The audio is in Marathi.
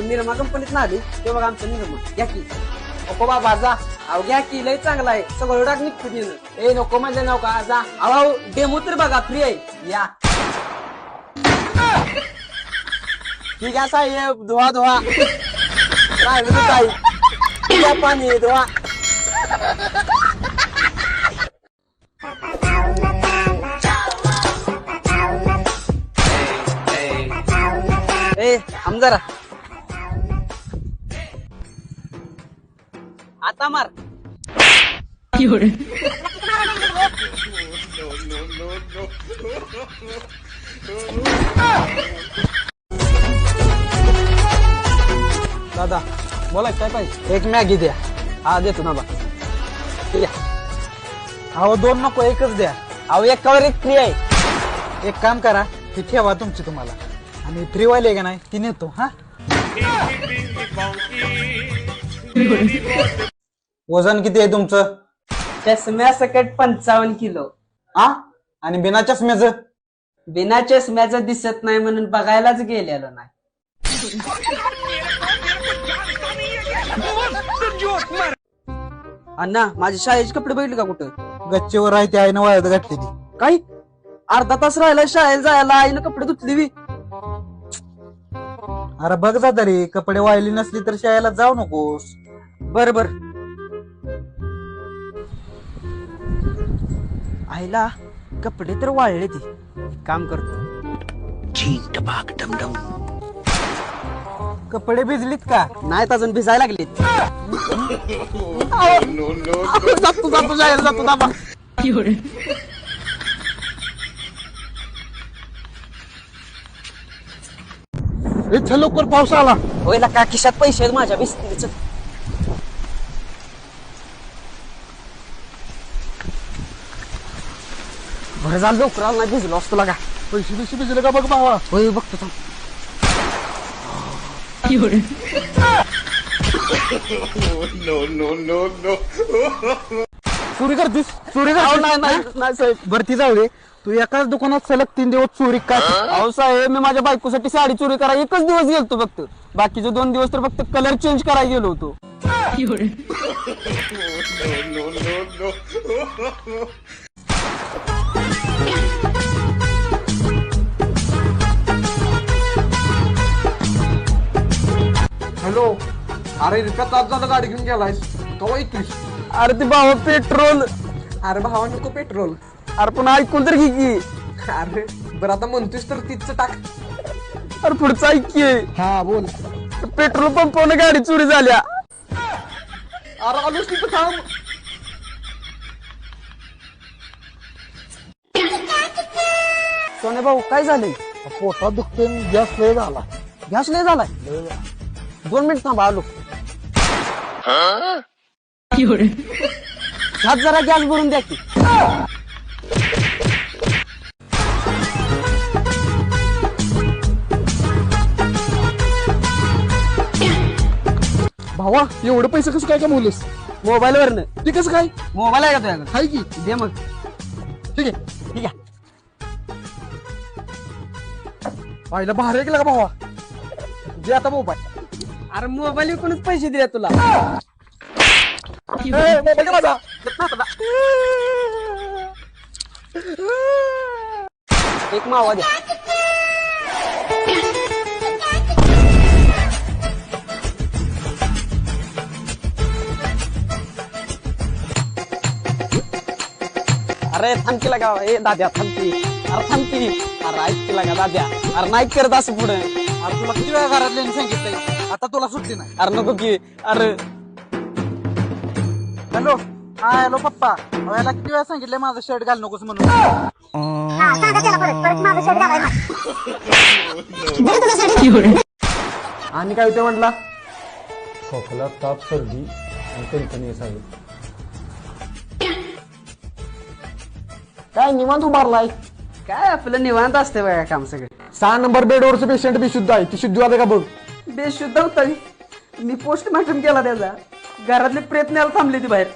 अहो निर्मा कंपनीत ना आली. ते बघा आमचं निर्मा घ्या की. नको बाबा जा. अहो घ्या की लय चांगला आहे. सगळं डाग निघतो ए नको म्हणजे नका जा. अहो डेमो तर बघा फ्री आहे. या. ठीक आहे साहेब. धुवा धुवा. काय पाणी धुवा. ए थांब आता मार. दादा बोला काय पाहिजे? एक मॅगी द्या. हा देतो ना बा. ठीक आहे. अहो दोन नको एकच द्या. अहो एकावर एक फ्री आहे. एक काम करा ती ठेवा तुमची तुम्हाला. आणि फ्रीवाले का नाही ती नेतो हा? वजन किती आहे तुमचं? चष्म्या सकट पंचावन्न किलो. हा आणि बिना चष्म्याचं बिना चष्म्याचं दिसत नाही म्हणून बघायलाच गेलेलो नाही. अण्णा माझे शाळेचे कपडे बघितले का कुठं? गच्चीवर आहे ती आईनं वाळत घातलेली. काही अर्धा तास राहिला शाळेला जायला आईनं कपडे धुतली बी. अरे बघ जा तरी कपडे वाळली नसली तर शाळेला जाऊ नकोस. बर बर. आईला कपडे तर वाळले ती. एक काम करतो. कपडे भिजलीत का? नाहीत अजून भिजायला लागलेत. जातो जातो जायला जातो दाबा इथं लवकर पाऊस आला. होय का खिशात पैसे आहेत माझ्या बिस्तीच बरं झालं लवकर आला नाही भिजलो असतो लागा. पैसे बिशे भिजले का बघ भावा होय बघतो थांब. चोरी करतीस? चोरी करतीस? नाही नाही नाही साहेब. भरती जाऊ दे. तू एकाच दुकानात सलग तीन दिवस चोरी का अहो साहेब मी माझ्या बायकोसाठी साडी चोरी करा एकच दिवस गेलतो फक्त. बाकीचे दोन दिवस तर फक्त कलर चेंज करायला गेलो होतो. हॅलो? अरे इतका तास झालं गाडी घेऊन गेलायस. कवा येतोस अरे ते भावा पेट्रोल. अरे भावा नको पेट्रोल. अरे पण ऐकून तर घे की. अरे बरं आता म्हणतोस तर तिथचं टाक. अरे पुढचं ऐक की. हा बोल. पेट्रोल पंपावर गाडी चोरी झाल्या. अरे आलोच तिथं थांब. सोने भाऊ काय झालंय? पोटात दुखते गॅस लय झाला. गॅस लय झालाय? दोन मिनिट थांबा आलो. ह्यात जरा गॅस भरून द्या की. भावा एवढे पैसे कसं काय कमवलेस? मोबाईल वरनं ते कसं काय? मोबाईल आहे का तुझ्याकडे? हाय की? दे मग. ठीक आहे. ठीक आहे. पाहिलं भारी केला का भावा. जे आता मोबाईल अरे मोबाईल विकूनच पैसे दिले तुला. ए, मोबाईल दे माझा एक मावा द्या अरे थांब केला का ए दाद्या थांबकी अरे थांबकी अरे ऐक केला का दाद्या. अरे नाही करत असं पुढे. अरे तुला किती वेळा घरातल्याने सांगितलंय? आता तुला सुट्टी नाही. अरे नको की. अरे. हॅलो. हा हॅलो पप्पा. अहो, याला किती वेळा सांगितलंय माझं शर्ट घाल नकोस म्हणून? हा सांगा त्याला परत परत माझं शर्ट घालायला. आणि काय होते म्हटला? खोकला ताप सर्दी आणि कणकणी असावी काय निवांत उभारलाय? काय आपलं निवांत असते बघा काम सगळं. सहा नंबर बेडवरचं पेशंट बी शुद्ध आहे. ती शुद्ध आहे का बघ? बेशुद्ध होता मी. मी पोस्टमार्टम केला त्याचा. घरातले प्रयत्नाला थांबले ती बाहेर.